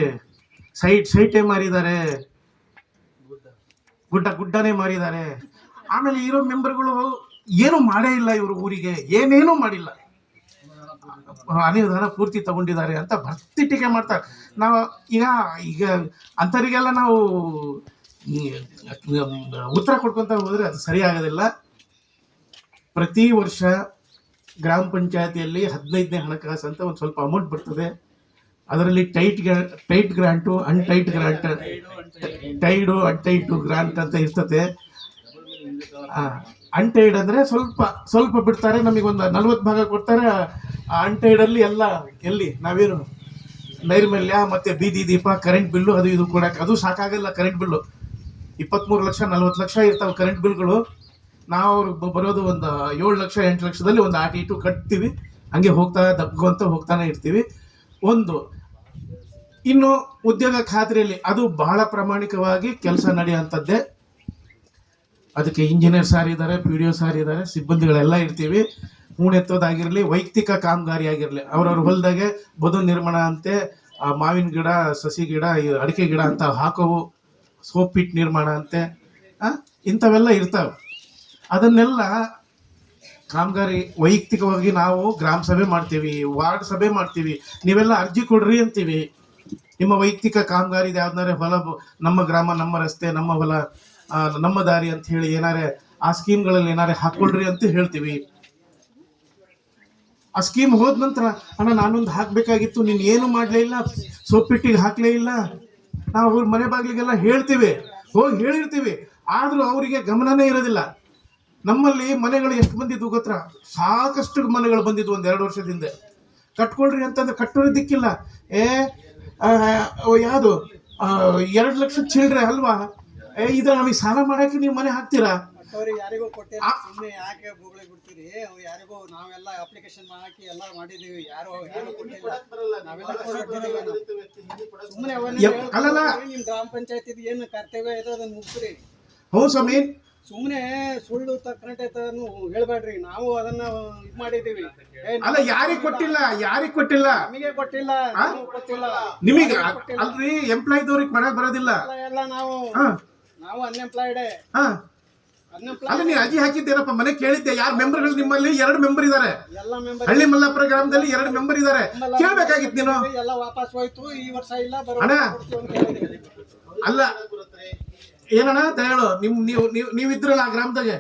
ಸೈಟ್, ಸೈಟೇ ಮಾರಿದ್ದಾರೆ. ಗುಡ್ಡ, ಗುಡ್ಡನೇ ಮಾರಿದ್ದಾರೆ. ಆಮೇಲೆ ಇರೋ ಮೆಂಬರ್ಗಳು ಏನು ಮಾಡೇ ಇಲ್ಲ ಇವರು ಊರಿಗೆ. ಏನೇನೂ ಮಾಡಿಲ್ಲ. ಅನುದಾನ ಪೂರ್ತಿ ತಗೊಂಡಿದ್ದಾರೆ ಅಂತ ಭರ್ತಿ ಟೀಕೆ ಮಾಡ್ತಾರೆ ನಾವು ಈಗ ಈಗ ಅಂಥವರಿಗೆಲ್ಲ ನಾವು ಉತ್ತರ ಕೊಡ್ಕೊತ ಹೋದ್ರೆ ಅದು ಸರಿ ಆಗೋದಿಲ್ಲ ಪ್ರತಿ ವರ್ಷ ಗ್ರಾಮ ಪಂಚಾಯತಿಯಲ್ಲಿ ಹದಿನೈದನೇ ಹಣಕಾಸು ಅಂತ ಒಂದು ಸ್ವಲ್ಪ ಅಮೌಂಟ್ ಬರ್ತದೆ. ಅದರಲ್ಲಿ tied tied grant untied grant tied untied grant ಅಂತ ಇರ್ತದೆ. ಅನ್ಟೈಡ್ ಅಂದರೆ ಸ್ವಲ್ಪ ಸ್ವಲ್ಪ ಬಿಡ್ತಾರೆ, ನಮಗೆ ಒಂದು ನಲ್ವತ್ತು ಭಾಗ ಕೊಡ್ತಾರೆ. ಆ ಅನ್ಟೈಡಲ್ಲಿ ಎಲ್ಲ ಎಲ್ಲಿ, ನಾವೇನು ನೈರ್ಮಲ್ಯ ಮತ್ತು ಬೀದಿ ದೀಪ ಕರೆಂಟ್ ಬಿಲ್ಲು ಅದು ಇದು ಕೊಡಕ್ಕೆ ಅದು ಸಾಕಾಗಲ್ಲ ಕರೆಂಟ್ ಬಿಲ್ಲು ಇಪ್ಪತ್ತ್ಮೂರು ಲಕ್ಷ, ನಲ್ವತ್ತು ಲಕ್ಷ ಇರ್ತಾವೆ ಕರೆಂಟ್ ಬಿಲ್ಗಳು ನಾವು ಬರೋದು ಒಂದು ಏಳು ಲಕ್ಷ, ಎಂಟು ಲಕ್ಷದಲ್ಲಿ ಒಂದು ಆಟಿ ಇಟ್ಟು ಕಟ್ತೀವಿ. ಹಂಗೆ ಹೋಗ್ತಾ ದಗ್ಗುವಂತ ಹೋಗ್ತಾನೆ ಇರ್ತೀವಿ. ಒಂದು, ಇನ್ನು ಉದ್ಯೋಗ ಖಾತ್ರಿಯಲ್ಲಿ ಅದು ಬಹಳ ಪ್ರಾಮಾಣಿಕವಾಗಿ ಕೆಲಸ ನಡೆಯುವಂಥದ್ದೇ ಅದಕ್ಕೆ ಇಂಜಿನಿಯರ್ ಸಾರ್ ಇದ್ದಾರೆ ಪಿ ಡಿ ಒ ಸಾರ್ ಇದ್ದಾರೆ ಸಿಬ್ಬಂದಿಗಳೆಲ್ಲ ಇರ್ತೀವಿ. ಎತ್ತೋದಾಗಿರಲಿ ವೈಯಕ್ತಿಕ ಕಾಮಗಾರಿ ಆಗಿರಲಿ. ಅವ್ರವ್ರ ಹೊಲದಾಗೆ ಬದು ನಿರ್ಮಾಣ ಅಂತೆ, ಆ ಮಾವಿನ ಗಿಡ, ಸಸಿ ಗಿಡ ಅಡಿಕೆ ಗಿಡ ಅಂತ ಹಾಕೋವು. ಸೋಪ್ ಪಿಟ್ ನಿರ್ಮಾಣ ಅಂತೆ. ಇಂಥವೆಲ್ಲ ಇರ್ತಾವೆ. ಅದನ್ನೆಲ್ಲ ಕಾಮಗಾರಿ ವೈಯಕ್ತಿಕವಾಗಿ ನಾವು ಗ್ರಾಮ ಸಭೆ ಮಾಡ್ತೀವಿ, ವಾರ್ಡ್ ಸಭೆ ಮಾಡ್ತೀವಿ, ನೀವೆಲ್ಲ ಅರ್ಜಿ ಕೊಡ್ರಿ ಅಂತೀವಿ. ನಿಮ್ಮ ವೈಯಕ್ತಿಕ ಕಾಮಗಾರಿ ಯಾವ್ದಾರೆ ಹೊಲ ನಮ್ಮ ಗ್ರಾಮ, ನಮ್ಮ ರಸ್ತೆ, ನಮ್ಮ ಹೊಲ ನಮ್ಮ ದಾರಿ ಅಂತ ಹೇಳಿ ಏನಾರೆ, ಆ ಸ್ಕೀಮ್ಗಳಲ್ಲಿ ಏನಾರೆ ಹಾಕೊಳ್ರಿ ಅಂತ ಹೇಳ್ತೀವಿ. ಆ ಸ್ಕೀಮ್ ಹೋದ ನಂತರ, ಅಣ್ಣ, ನಾನೊಂದು ಹಾಕ್ಬೇಕಾಗಿತ್ತು, ನೀನ್ ಏನು ಮಾಡ್ಲೇ ಇಲ್ಲ, ಸೊಪ್ಪಿಟ್ಟಿಗೆ ಹಾಕ್ಲೇ ಇಲ್ಲ. ನಾವು ಅವ್ರ ಮನೆ ಬಾಗಿಲಿಗೆಲ್ಲ ಹೇಳ್ತೀವಿ, ಹೋಗಿ ಹೇಳಿರ್ತೀವಿ. ಆದ್ರೂ ಅವರಿಗೆ ಗಮನನೇ ಇರೋದಿಲ್ಲ. ನಮ್ಮಲ್ಲಿ ಮನೆಗಳು ಎಷ್ಟು ಬಂದಿದ್ವು ಗೊತ್ತಾ? ಸಾಕಷ್ಟು ಮನೆಗಳು ಬಂದಿದ್ವು ಒಂದು ಎರಡು ವರ್ಷದ ಹಿಂದೆ. ಕಟ್ಕೊಳ್ರಿ ಅಂತಂದ್ರೆ ಕಟ್ಟೋದಿಕ್ಕಿಲ್ಲ. ಏ ಆ, ಯಾವುದು? ಎರಡು ಲಕ್ಷ ಚಿಲ್ಡ್ರೆ ಅಲ್ವಾ? ಏ ಇದು ನಮಗೆ ಸಾಲ ಮಾಡಕ್ಕೆ ನೀವು ಮನೆ ಹಾಕ್ತೀರಾ? ಅವ್ರಿಗೆ ಯಾರಿಗೂ ಕೊಟ್ಟಿಲ್ಲ ಸುಮ್ಮನೆ ಯಾಕೆ ಬೊಗಳೆ ಬಿಡ್ತೀರಿ? ಯಾರಿಗೂ ನಾವೆಲ್ಲ ಅಪ್ಲಿಕೇಶನ್ ಹಾಕಿ ಎಲ್ಲ ಮಾಡಿದೀವಿ. ಯಾರು ಯಾರು ಕೊಟ್ಟಿಲ್ಲ. ನಾವೆಲ್ಲ ಸುಮ್ಮನೆ ನಿಮ್ ಗ್ರಾಮ ಪಂಚಾಯತ್ ಏನು ಕರ್ತವ್ಯ ಇದೆ ಅದನ್ನ ಮುಗಿಸ್ರಿ. ಹೌದು ಸ್ವಾಮಿ. ಸುಮ್ಮನೆ ಸುಳ್ಳು ತಕ್ಕಂಟೆ ಹೇಳ್ಬೇಡ್ರಿ. ನಾವು ಅದನ್ನ ಇದು ಮಾಡಿದೀವಿ ಏ, ಅಲ್ಲ ಯಾರಿಗ್ ಕೊಟ್ಟಿಲ್ಲ? ಯಾರಿಗ್ ಕೊಟ್ಟಿಲ್ಲ? ನಮಗೆ ಕೊಟ್ಟಿಲ್ಲ ಆ? ನಮ್ಗ್ ಕೊಟ್ಟಿಲ್ಲ ನಿಮಗೆ ಅಲ್ರಿ ಎಂಪ್ಲಾಯ್ದವ್ರಿಗೆ ಕೊಡಕ್ ಬರೋದಿಲ್ಲ. ಎಲ್ಲ ಎಲ್ಲ ನಾವು ಹಾ. ನಾವು ಅನ್ಎಂಪ್ಲಾಯ್ಡ್ ಹಾ. ಅಲ್ಲ ನೀ ಅರ್ಜಿ ಹಾಕಿದ್ದೇನಪ್ಪ? ಮನೆ ಕೇಳಿದ್ದೆ. ಯಾರು ಮೆಂಬರ್ಗಳು ನಿಮ್ಮಲ್ಲಿ? ಎರಡು ಮೆಂಬರ್ ಇದಾರೆ. ಎಲ್ಲ ಮೆಂಬರ್ ಹಳ್ಳಿ ಮಲ್ಲಾಪುರ ಗ್ರಾಮದಲ್ಲಿ ಎರಡು ಮೆಂಬರ್ ಇದಾರೆ. ಕೇಳ್ಬೇಕಾಗಿತ್ತು ನೀನು? ಎಲ್ಲ ವಾಪಸ್ ಹೋಯ್ತು. ಈ ವರ್ಷ ಇಲ್ಲ ಬರೋ ಅಣ್ಣ. ವರ್ಷ ಕೊಡ್ತೀವಿ ಅಂತ ಹೇಳಿದೀವಿ. ಅಲ್ಲ. ಏನಣ್ಣ ಹೇಳು. ನಿಮ್ ನೀವು ನೀವು ನೀವಿದ್ರಲ್ಲ ಆ ಗ್ರಾಮದಾಗೆ?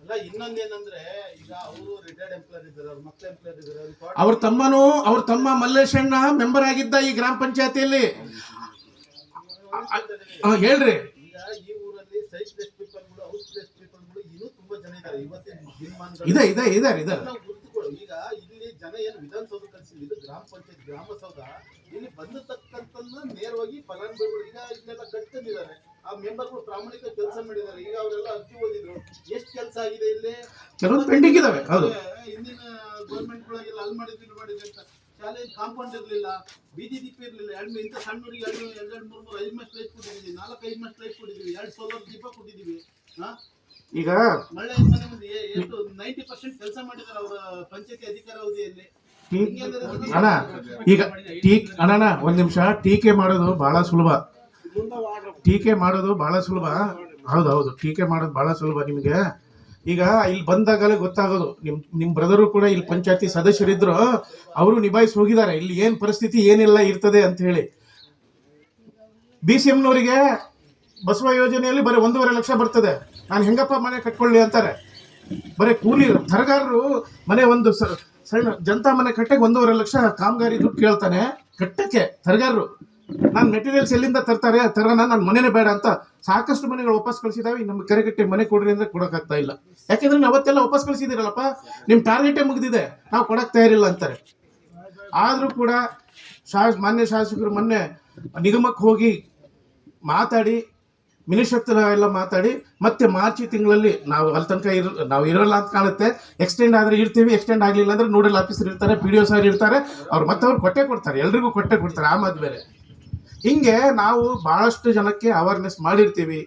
ಅಲ್ಲ ಇನ್ನೊಂದೇನಂದ್ರೆ ಈಗ ಅವರು ರಿಟೈರ್ಡ್ ಎಂಪ್ಲಾಯರ್ ಇದ್ದಾರೆ ಅವ್ರ ಮಕ್ಳ ಎಂಪ್ಲಾಯರ್ ಇದ್ದಾರೆ ಅವ್ರಿಗೆ quarter- ಅವ್ರ ತಮ್ಮನು ಅವ್ರ ತಮ್ಮ ಮಲ್ಲೇಶಣ್ಣ ಮೆಂಬರ್ ಆಗಿದ್ದ ಈ ಗ್ರಾಮ ಪಂಚಾಯತಿಯಲ್ಲಿ. ಹೇಳ್ರಿ. ಈಗ ಈ ಊರಲ್ಲಿ ಸೈಟ್ ಪ್ಲೇಸ್ ಪೀಪಲ್ಗಳು ಹೌಸ್ ಪ್ಲೇಸ್ ಪೀಪಲ್ಗಳು ಇನ್ನೂ ತುಂಬಾ ಜನ ಇದ್ದಾರೆ. ಇವತ್ತಿನ ದಿನಮಾನಗಳು ಇದೆ ಇದೆ ಇದಾರೆ ಇದಾರೆ ನಾವು ಗುರುತುಗಳು ಈಗ ಇಲ್ಲಿ ಜನ ಏನು ವಿಧಾನಸೌಧ ಕಳಿಸಿಲ್ಲ ಇದು ಗ್ರಾಮ ಪಂಚಾಯತ್ ಗ್ರಾಮಸೌಧ. ಇಲ್ಲಿ ಬಂದಿರ್ತಕ್ಕಂಥನ್ನ ನೇರವಾಗಿ ಫಲಾನುಭವಿಗಳು ಈಗ ಇಲ್ಲೆಲ್ಲ ಕಟ್ಕೊಂಡಿದ್ದಾರೆ. ಆ ಮೆಂಬರ್ಗಳು ಪ್ರಾಮಾಣಿಕ ಕೆಲಸ ಮಾಡಿದ್ದಾರೆ. ಈಗ ಅವರೆಲ್ಲ ಅರ್ಜಿ ಓದಿದ್ರು. ಎಷ್ಟು ಕೆಲಸ ಆಗಿದೆ ಇಲ್ಲಿ? ಪೆಂಡಿಂಗ್ ಇದಾವೆ ಹೌದು. ಹಿಂದಿನ ಗೌರ್ಮೆಂಟ್ಗಳಿಗೆಲ್ಲ ಅಲ್ಲಿ ಮಾಡಿದ್ರು ಇಲ್ಲಿ ಮಾಡಿದ್ರು ಅಂತ. ಶಾಲೆ ಕಾಂಪೌಂಡ್ ಇರಲಿಲ್ಲ ಬೀದಿ ದೀಪ ಇರಲಿಲ್ಲ. ಎರಡು ಇಂಥ ಸಣ್ಣವರಿಗೆ ಎರಡು ಎರಡು ಎರಡು ಮೂರು ಮೂರು ಐದು ಮಸ್ಟ್ ಲೈಟ್ ಕೊಟ್ಟಿದ್ದೀವಿ. ನಾಲ್ಕು ಐದು ಮಸ್ಟ್ ಲೈಟ್ ಕೊಟ್ಟಿದ್ದೀವಿ. ಎರಡು ಸೋಲಾರ್ ದೀಪ ಕೊಟ್ಟಿದ್ದೀವಿ. ಹಾ? ಈಗ ಮಳೆ ಮನೆ ಮುಂದೆ ಎ- ಎಷ್ಟು ನೈಂಟಿ ಪರ್ಸೆಂಟ್ ಕೆಲಸ ಮಾಡಿದ್ದಾರೆ ಅವರ ಪಂಚಾಯತಿ ಅಧಿಕಾರ ಅಣ್ಣ, ಈಗ ಟೀ, ಅಣ್ಣ ಒಂದ್ ನಿಮಿಷ. ಟೀಕೆ ಮಾಡೋದು ಬಹಳ ಸುಲಭ. ಟೀಕೆ ಮಾಡೋದು ಬಹಳ ಸುಲಭ. ಹೌದು ಹೌದು ಟೀಕೆ ಮಾಡೋದು ಬಹಳ ಸುಲಭ ನಿಮಗೆ. ಈಗ ಇಲ್ಲಿ ಬಂದಾಗಲೇ ಗೊತ್ತಾಗೋದು. ನಿಮ್ ನಿಮ್ ಬ್ರದರು ಕೂಡ ಇಲ್ಲಿ ಪಂಚಾಯತಿ ಸದಸ್ಯರಿದ್ರು, ಅವರು ನಿಭಾಯಿಸಿ ಹೋಗಿದ್ದಾರೆ. ಇಲ್ಲಿ ಏನ್ ಪರಿಸ್ಥಿತಿ, ಏನೆಲ್ಲ ಇರ್ತದೆ ಅಂತ ಹೇಳಿ. ಬಿ ಸಿ ಎಂನವರಿಗೆ ಬಸವ ಯೋಜನೆಯಲ್ಲಿ ಬರೀ ಒಂದೂವರೆ ಲಕ್ಷ ಬರ್ತದೆ. ನಾನು ಹೆಂಗಪ್ಪ ಮನೆ ಕಟ್ಕೊಳ್ಳಿ ಅಂತಾರೆ. ಬರೀ ಕೂಲಿ, ತರಗಾರರು ಮನೆ ಒಂದು ಸಣ್ಣ ಜನತಾ ಮನೆ ಕಟ್ಟಕ್ಕೆ ಒಂದೂವರೆ ಲಕ್ಷ ಕಾಮಗಾರಿ ದುಡ್ಡು ಕೇಳ್ತಾನೆ. ಕಟ್ಟಕ್ಕೆ, ತರಗಾರರು. ನಾನು ಮೆಟೀರಿಯಲ್ಸ್ ಎಲ್ಲಿಂದ ತರ್ತಾರೆ? ತರೋಣ ನನ್ನ ಮನೆನೇ ಬೇಡ ಅಂತ ಸಾಕಷ್ಟು ಮನೆಗಳು ವಾಪಸ್ ಕಳಿಸಿದಾವೆ. ನಮ್ಮ ಕೆರೆಕಟ್ಟೆ ಮನೆ ಕೊಡ್ರಿ ಅಂದ್ರೆ ಕೊಡೋಕ್ಕಾಗ್ತಾ ಇಲ್ಲ. ಯಾಕೆಂದ್ರೆ ನೀವು ಅವತ್ತೆಲ್ಲ ವಾಪಸ್ ಕಳಿಸಿದಿರಲ್ಲಪ್ಪ ನಿಮ್ಮ ಟಾರ್ಗೆಟೇ ಮುಗಿದಿದೆ. ನಾವು ಕೊಡಕ್ ತಯಾರಿಲ್ಲ ಅಂತಾರೆ. ಆದರೂ ಕೂಡ ಶಾಸ, ಮಾನ್ಯ ಶಾಸಕರು ಮೊನ್ನೆ ನಿಗಮಕ್ಕೆ ಹೋಗಿ ಮಾತಾಡಿ ಮಿನಿಸ್ಟರ್ ಹತ್ರ ಎಲ್ಲ ಮಾತಾಡಿ, ಮತ್ತೆ ಮಾರ್ಚ್ ತಿಂಗಳಲ್ಲಿ ನಾವು ಅಲ್ಲಿ ತನಕ ಇರೋ, ನಾವು ಇರೋಲ್ಲ ಅಂತ ಕಾಣುತ್ತೆ. ಎಕ್ಸ್ಟೆಂಡ್ ಆದರೆ ಇರ್ತೀವಿ ಎಕ್ಸ್ಟೆಂಡ್ ಆಗಲಿಲ್ಲ ಅಂದ್ರೆ ನೋಡಲ್ ಆಫೀಸರ್ ಇರ್ತಾರೆ ಪಿ ಡಿ ಒ ಸರ್ ಇರ್ತಾರೆ, ಅವ್ರು ಮತ್ತೆ ಅವ್ರು ಕೊಟ್ಟೆ ಕೊಡ್ತಾರೆ, ಎಲ್ರಿಗೂ ಕೊಟ್ಟೆ ಕೊಡ್ತಾರೆ, ಆ ಬೇರೆ. ಹಿಂಗೆ ನಾವು ಭಾಳಷ್ಟು ಜನಕ್ಕೆ ಅವೇರ್ನೆಸ್ ಮಾಡಿರ್ತೀವಿ,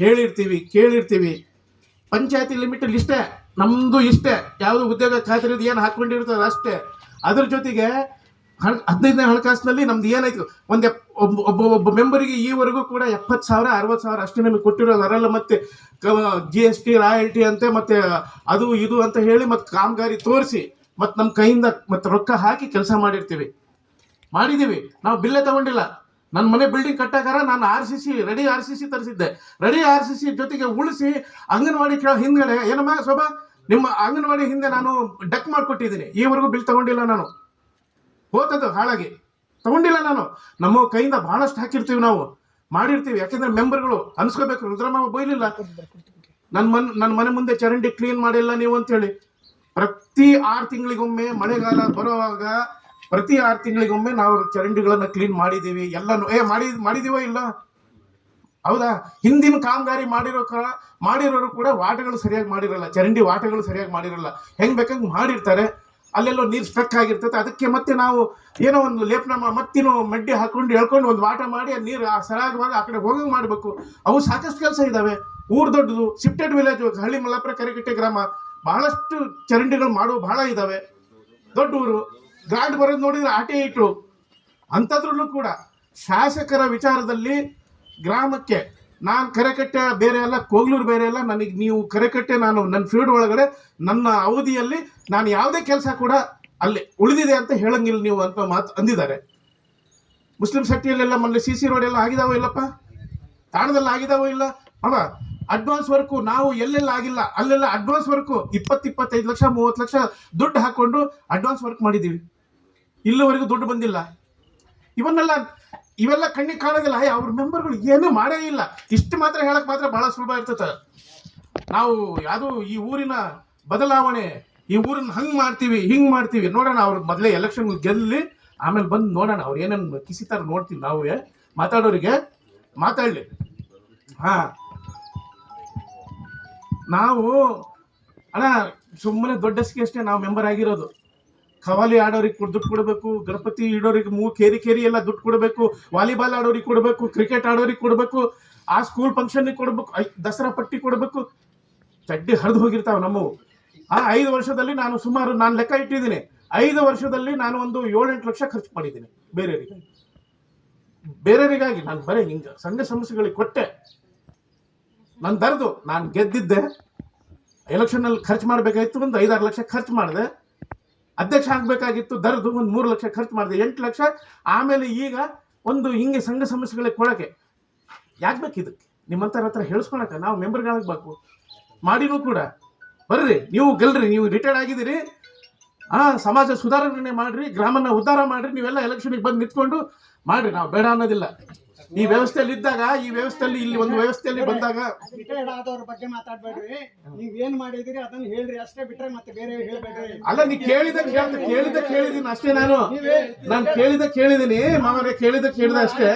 ಹೇಳಿರ್ತೀವಿ, ಕೇಳಿರ್ತೀವಿ. ಪಂಚಾಯತಿ ಲಿಮಿಟಲ್ಲಿ ಇಷ್ಟೇ ನಮ್ಮದು ಇಷ್ಟೇ, ಯಾವುದು ಉದ್ಯೋಗ ಖಾತ್ರಿದು ಏನು ಹಾಕ್ಕೊಂಡಿರ್ತದೆ ಅಷ್ಟೇ. ಅದ್ರ ಜೊತೆಗೆ ಹದಿನೈದನೇ ಹಣಕಾಸಿನಲ್ಲಿ ನಮ್ದು ಏನಾಯ್ತು? ಒಂದು ಒಬ್ಬ ಒಬ್ಬ ಒಬ್ಬ ಮೆಂಬರಿಗೆ ಈವರೆಗೂ ಕೂಡ ಎಪ್ಪತ್ತು ಸಾವಿರ, ಅರವತ್ತು ಸಾವಿರ ಅಷ್ಟೇ ನಮಗೆ ಕೊಟ್ಟಿರೋದು ಅದರಲ್ಲ ಮತ್ತೆ ಜಿ ಎಸ್ ಟಿ ರಾಯಲ್ಟಿ ಅಂತೆ ಮತ್ತೆ ಅದು ಇದು ಅಂತ ಹೇಳಿ ಮತ್ತೆ ಕಾಮಗಾರಿ ತೋರಿಸಿ ಮತ್ತೆ ನಮ್ಮ ಕೈಯಿಂದ ಮತ್ತೆ ರೊಕ್ಕ ಹಾಕಿ ಕೆಲಸ ಮಾಡಿರ್ತೀವಿ. ಮಾಡಿದ್ದೀವಿ ನಾವು ಬಿಲ್ಲೇ ತಗೊಂಡಿಲ್ಲ. ನನ್ನ ಮನೆ ಬಿಲ್ಡಿಂಗ್ ಕಟ್ಟಾಕಾರ ನಾನು R C C ready R C C ತರಿಸಿದ್ದೆ. ರೆಡಿ ಆರ್ ಸಿ ಸಿ ಜೊತೆಗೆ ಉಳಿಸಿ ಅಂಗನವಾಡಿ ಕೆಳ ಹಿಂದ್ಗಡೆ, ಏನಮ್ಮ ಶೋಭಾ? ನಿಮ್ಮ ಅಂಗನವಾಡಿ ಹಿಂದೆ ನಾನು ಡಕ್ ಮಾಡಿಕೊಟ್ಟಿದ್ದೀನಿ. ಈವರೆಗೂ ಬಿಲ್ ತಗೊಂಡಿಲ್ಲ ನಾನು. ಹೋತದು ಹಾಳಾಗಿ. ತಗೊಂಡಿಲ್ಲ ನಾನು. ನಮ್ಮ ಕೈಯಿಂದ ಬಹಳಷ್ಟು ಹಾಕಿರ್ತೀವಿ ನಾವು. ಮಾಡಿರ್ತೀವಿ. ಯಾಕೆಂದ್ರೆ ಮೆಂಬರ್ಗಳು ಅನ್ಸ್ಕೋಬೇಕು. ರುದ್ರಮ್ಮ ಬೈಲಿಲ್ಲ. ನನ್ನ ಮನ್ ನನ್ನ ಮನೆ ಮುಂದೆ ಚರಂಡಿ ಕ್ಲೀನ್ ಮಾಡಿಲ್ಲ ನೀವು ಅಂತೇಳಿ. ಪ್ರತಿ ಆರು ತಿಂಗಳಿಗೊಮ್ಮೆ ಮಳೆಗಾಲ ಬರುವಾಗ ಪ್ರತಿ ಆರು ತಿಂಗಳಿಗೊಮ್ಮೆ ನಾವು ಚರಂಡಿಗಳನ್ನ ಕ್ಲೀನ್ ಮಾಡಿದೀವಿ. ಎಲ್ಲಾನು. ಏ, ಮಾಡಿ, ಮಾಡಿದೀವೋ ಇಲ್ಲ? ಹೌದಾ? ಹಿಂದಿನ ಕಾಮಗಾರಿ ಮಾಡಿರೋ ಮಾಡಿರೋರು ಕೂಡ ವಾಟಗಳು ಸರಿಯಾಗಿ ಮಾಡಿರಲ್ಲ. ಚರಂಡಿ ವಾಟಗಳು ಸರಿಯಾಗಿ ಮಾಡಿರಲ್ಲ. ಹೆಂಗ್ ಬೇಕಂಗ್ ಮಾಡಿರ್ತಾರೆ. ಅಲ್ಲೆಲ್ಲೋ ನೀರು ಸ್ಟ್ರಕ್ ಆಗಿರ್ತೈತೆ. ಅದಕ್ಕೆ ಮತ್ತೆ ನಾವು ಏನೋ ಒಂದು ಲೇಪನ ಮತ್ತಿನೋ ಮಡ್ಡಿ ಹಾಕೊಂಡು ಹೇಳ್ಕೊಂಡು ಒಂದು ವಾಟ ಮಾಡಿ ಆ ನೀರು ಸರಾಗವಾಗಿ ಆ ಕಡೆ ಹೋಗಿ ಮಾಡಬೇಕು. ಅವು ಸಾಕಷ್ಟು ಕೆಲಸ ಇದ್ದಾವೆ ಊರು ದೊಡ್ಡದು ಶಿಫ್ಟೆಡ್ ವಿಲೇಜ್ ಹಳ್ಳಿ ಮಲ್ಲಾಪುರ, ಕರಿಕಟ್ಟೆ ಗ್ರಾಮ. ಬಹಳಷ್ಟು ಚರಂಡಿಗಳು ಮಾಡುವ ಬಹಳ ಇದ್ದಾವೆ ದೊಡ್ಡ ಊರು. ಗ್ರಾಂಡ್ ಬರೋದು ನೋಡಿದ್ರೆ ಆಟೆ ಇಟ್ಟು. ಅಂಥದ್ರಲ್ಲೂ ಕೂಡ ಶಾಸಕರ ವಿಚಾರದಲ್ಲಿ ಗ್ರಾಮಕ್ಕೆ ನಾನು ಕರೆಕಟ್ಟೆ ಬೇರೆ ಅಲ್ಲ, ಕೋಗ್ಲೂರು ಬೇರೆ ಅಲ್ಲ, ನನಗೆ ನೀವು ಕರೆಕಟ್ಟೆ ನಾನು ನನ್ನ ಫೀಲ್ಡ್ ಒಳಗಡೆ, ನನ್ನ ಅವಧಿಯಲ್ಲಿ ನಾನು ಯಾವುದೇ ಕೆಲಸ ಕೂಡ ಅಲ್ಲಿ ಉಳಿದಿದೆ ಅಂತ ಹೇಳಂಗಿಲ್ಲ ನೀವು ಅಂತ ಮಾತು ಅಂದಿದ್ದಾರೆ. ಮುಸ್ಲಿಂ ಶಕ್ತಿಯಲ್ಲೆಲ್ಲ ಮೊನ್ನೆ ಸಿ ಸಿ ರೋಡ್ ಎಲ್ಲ ಆಗಿದಾವೋ ಇಲ್ಲಪ್ಪ? ತಾಣದಲ್ಲಿ ಆಗಿದಾವೋ ಇಲ್ಲ? ಅವ ಅಡ್ವಾನ್ಸ್ ವರ್ಕು ನಾವು ಎಲ್ಲೆಲ್ಲ ಆಗಿಲ್ಲ, ಅಲ್ಲೆಲ್ಲ ಅಡ್ವಾನ್ಸ್ ವರ್ಕು ಇಪ್ಪತ್ತು ಇಪ್ಪತ್ತೈದು ಲಕ್ಷ, ಮೂವತ್ತು ಲಕ್ಷ ದುಡ್ಡು ಹಾಕೊಂಡು ಅಡ್ವಾನ್ಸ್ ವರ್ಕ್ ಮಾಡಿದ್ದೀವಿ ಇಲ್ಲಿವರೆಗೂ ದುಡ್ಡು ಬಂದಿಲ್ಲ. ಇವನ್ನೆಲ್ಲ ಇವೆಲ್ಲ ಕಣ್ಣಿಗೆ ಕಾಣೋದಿಲ್ಲ. ಅವ್ರ ಮೆಂಬರ್ಗಳು ಏನೂ ಮಾಡೇ ಇಲ್ಲ. ಇಷ್ಟು ಮಾತ್ರ ಹೇಳಕ್ ಮಾತ್ರ ಬಹಳ ಸುಲಭ ಇರ್ತದೆ ನಾವು ಯಾವುದು ಈ ಊರಿನ ಬದಲಾವಣೆ, ಈ ಊರನ್ನ ಹಂಗ್ ಮಾಡ್ತೀವಿ, ಹಿಂಗ್ ಮಾಡ್ತೀವಿ. ನೋಡೋಣ, ಅವ್ರ ಮೊದಲೇ ಎಲೆಕ್ಷನ್ ಗೆಲ್ಲಿ ಆಮೇಲೆ ಬಂದು ನೋಡೋಣ. ಅವ್ರು ಏನೇನು ಕಿಸಿತಾರ ನೋಡ್ತೀವಿ ನಾವು ಮಾತಾಡೋರಿಗೆ, ಮಾತಾಡಲಿ. ಹಾ. ನಾವು, ಅಣ್ಣ, ಸುಮ್ಮನೆ ದೊಡ್ಡ ಅಷ್ಟೇ ನಾವು ಮೆಂಬರ್ ಆಗಿರೋದು. ಖವಾಲಿ ಆಡೋರಿಗೆ ದುಡ್ಡು ಕೊಡಬೇಕು, ಗಣಪತಿ ಇಡೋರಿಗೆ ಮೂ, ಕೇರಿ ಕೇರಿ ಎಲ್ಲ ದುಡ್ಡು ಕೊಡಬೇಕು, ವಾಲಿಬಾಲ್ ಆಡೋರಿಗೆ ಕೊಡಬೇಕು, ಕ್ರಿಕೆಟ್ ಆಡೋರಿಗೆ ಕೊಡಬೇಕು, ಆ ಸ್ಕೂಲ್ ಫಂಕ್ಷನ್ಗೆ ಕೊಡಬೇಕು ದಸರಾ ಪಟ್ಟಿ ಕೊಡಬೇಕು. ಚಡ್ಡಿ ಹರಿದು ಹೋಗಿರ್ತಾವೆ ನಮ್ಮವು. ಆ ಐದು ವರ್ಷದಲ್ಲಿ ನಾನು ಸುಮಾರು ನಾನು ಲೆಕ್ಕ ಇಟ್ಟಿದ್ದೀನಿ. ಐದು ವರ್ಷದಲ್ಲಿ ನಾನು ಒಂದು ಏಳೆಂಟು ಲಕ್ಷ ಖರ್ಚು ಮಾಡಿದ್ದೀನಿ ಬೇರೆಯವರಿಗೆ. ಬೇರೆಯವರಿಗಾಗಿ ನಾನು ಬರೇ ಹಿಂಗೆ ಸಂಘ ಸಮಸ್ಯೆಗಳಿಗೆ ಕೊಟ್ಟೆ. ನಾನು ದರ್ದು, ನಾನು ಗೆದ್ದಿದ್ದೆ. ಎಲೆಕ್ಷನಲ್ಲಿ ಖರ್ಚು ಮಾಡಬೇಕಾಯ್ತು, ಒಂದು ಐದಾರು ಲಕ್ಷ ಖರ್ಚು ಮಾಡಿದೆ. ಅಧ್ಯಕ್ಷ ಆಗಬೇಕಾಗಿತ್ತು ದರ್ದು ಒಂದು ಮೂರು ಲಕ್ಷ ಖರ್ಚು ಮಾಡಿದೆ. ಎಂಟು ಲಕ್ಷ, ಆಮೇಲೆ ಈಗ ಒಂದು ಹಿಂಗೆ ಸಂಘ ಸಮಸ್ಯೆಗಳಿಗೆ ಕೊಡೋಕ್ಕೆ. ಯಾಕೆ ಬೇಕು ಇದಕ್ಕೆ? ನಿಮ್ಮಂಥವ್ರ ಹತ್ರ ಹೇಳಿಸ್ಕೊಳಕ, ನಾವು ಮೆಂಬರ್ಗಳಾಗಬೇಕು ಮಾಡಿನೂ ಕೂಡ. ಬರ್ರಿ, ನೀವು ಗೆಲ್ರಿ, ನೀವು ರಿಟೈರ್ಡ್ ಆಗಿದ್ದೀರಿ. ಆ, ಸಮಾಜ ಸುಧಾರಣೆ ಮಾಡ್ರಿ, ಗ್ರಾಮನ ಉದ್ಧಾರ ಮಾಡ್ರಿ, ನೀವೆಲ್ಲ ಎಲೆಕ್ಷನಿಗೆ ಬಂದು ನಿಂತ್ಕೊಂಡು ಮಾಡ್ರಿ ನಾವು ಬೇಡ ಅನ್ನೋದಿಲ್ಲ. ಈ ವ್ಯವಸ್ಥೆಯಲ್ಲಿ ಇದ್ದಾಗ ಈ ವ್ಯವಸ್ಥೆಯಲ್ಲಿ ಇಲ್ಲಿ ಒಂದು ವ್ಯವಸ್ಥೆಯಲ್ಲಿ ಬಂದಾಗ ರಿಟೈರ್ಡ್ ಆದವ್ರ ಬಗ್ಗೆ ಮಾತಾಡ್ಬೇಡ್ರಿ. ನೀವ್ ಏನ್ ಮಾಡಿದಿರಿ ಅದನ್ನ ಹೇಳ್ರಿ ಅಷ್ಟೇ ಬಿಟ್ರೆ ಮತ್ತೆ ಬೇರೆ ಹೇಳ್ಬೇಡ್ರಿ. ಅಲ್ಲ ನೀ ಕೇಳಿದ ಕೇಳ್ದ ಕೇಳಿದ ಕೇಳಿದೀನಿ ಅಷ್ಟೇ ನಾನು. ನಾನು ಕೇಳಿದ ಕೇಳಿದೀನಿ ಮಾವರೇ ಕೇಳಿದ ಕೇಳಿದ ಅಷ್ಟೇ.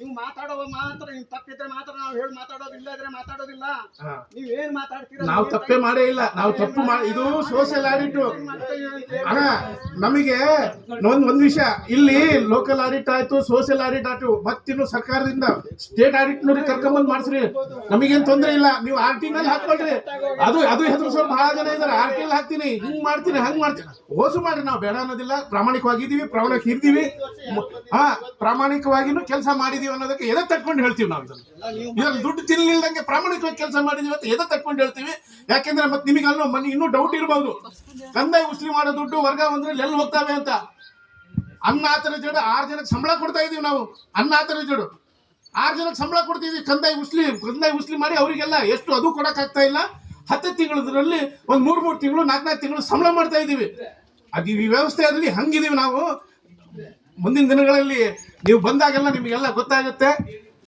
ನಾವು ಮಾತಾಡೋ ಮಾತ್ರ ನೀವು ತಪ್ಪಿದ್ರೆ ಮಾತ್ರ ನಾವು ಹೇಳಿ ಮಾತಾಡೋದು ಇಲ್ಲ ಇದ್ರೆ ಮಾತಾಡೋದಿಲ್ಲ. ನೀವ್ ಏನ್ ಮಾತಾಡ್ತೀರಾ? ನಾವು ತಪ್ಪೇ ಮಾಡೇ ಇಲ್ಲ. ನಾವು ತಪ್ಪು ಮಾಡಿ ಇದು ಸೋಷಿಯಲ್ ಆಡಿಟ್ ಅಣ್ಣ ನಮಗೆ ಒಂದ್ ಒಂದ್ ವಿಷಯ. ಇಲ್ಲಿ ಲೋಕಲ್ ಆಡಿಟ್ ಆಯ್ತು ಸೋಷಿಯಲ್ ಆಡಿಟ್ ಆಯ್ತು. ಮತ್ತಿನ್ನು ಸರ್ಕಾರದಿಂದ ಸ್ಟೇಟ್ ಆಡಿಟ್ ನೋಡಿ ಕರ್ಕೊಂಬಂದ್ ಮಾಡ್ಸ್ರಿ. ನಮಗೇನ್ ತೊಂದ್ರೆ ಇಲ್ಲ. ನೀವು ಆರ್ ಟಿ ನಲ್ಲಿ ಹಾಕೊಳ್ರಿ ಅದು ಅದು ಹೆದರ್ಸೋರು ಬಹಳ ಜನ ಇದಾರೆ. ಆರ್ ಟಿ ಹಾಕ್ತೀನಿ. ಹಿಂಗ್ ಮಾಡ್ತೀನಿ ಹಂಗ್ ಮಾಡ್ತೀನಿ. ಓಸು ಮಾಡಿ ನಾವು ಬೇಡ ಅನ್ನೋದಿಲ್ಲ. ಪ್ರಾಮಾಣಿಕವಾಗಿದ್ದೀವಿ ಪ್ರಾಮಾಣಿಕ ಇರ್ತೀವಿ ಹಾ ಪ್ರಾಮಾಣಿಕವಾಗಿನೂ ಕೆಲಸ ಮಾಡಿದೀವಿ. ಅನ್ನೋದಕ್ಕೆ ಎದೆ ತಕ್ಕೊಂಡು ಹೇಳ್ತೀವಿ ನಾವು ಇದನ್ನು. ಇದನ್ನು ದುಡ್ಡು ತಿನ್ನಲಿಲ್ಲದಂಗೆ ಪ್ರಾಮಾಣಿಕವಾಗಿ ಕೆಲಸ ಮಾಡಿದೀವಿ ಅಂತ ಎದೆ ತಕ್ಕೊಂಡು ಹೇಳ್ತೀವಿ. ಯಾಕೆಂದ್ರೆ ಮತ್ತೆ ನಿಮಗೆ ಅಲ್ಲೋ ಮನೆ ಇನ್ನೂ ಡೌಟ್ ಇರಬಹುದು ಕಂದಾಯ ಉಸ್ಲಿ ಮಾಡೋ ದುಡ್ಡು ವರ್ಗ ಬಂದ್ರೆ ಎಲ್ಲಿ ಹೋಗ್ತಾವೆ ಅಂತ. ಅನ್ನ ಆತರ ಜೋಡು ಆರು ಜನಕ್ಕೆ ಸಂಬಳ ಕೊಡ್ತಾ ಇದೀವಿ ನಾವು. ಅನ್ನ ಆತರ ಜೋಡು. ಆರು ಜನಕ್ಕೆ ಸಂಬಳ ಕೊಡ್ತಿದ್ವಿ. ಕಂದಾಯ ಉಸ್ಲಿ ಕಂದಾಯ ಉಸ್ಲಿ ಮಾಡಿ ಅವರಿಗೆಲ್ಲ ಎಷ್ಟು ಅದು ಕೊಡೋಕ್ಕಾಗ್ತಾ ಇಲ್ಲ. ಹತ್ತು ತಿಂಗಳದ್ರಲ್ಲಿ ಒಂದು ಮೂರು ಮೂರು ತಿಂಗಳು ನಾಲ್ಕು ನಾಲ್ಕು ತಿಂಗಳು ಸಂಬಳ ಮಾಡ್ತಾ ಇದೀವಿ. ಅದು ಈ ವ್ಯವಸ್ಥೆಯಲ್ಲಿ ಹಂಗಿದೀವಿ ನಾವು. ಮುಂದಿನ ದಿನಗಳಲ್ಲಿ ನೀವು ಬಂದಾಗೆಲ್ಲ ನಿಮಗೆಲ್ಲ ಗೊತ್ತಾಗುತ್ತೆ.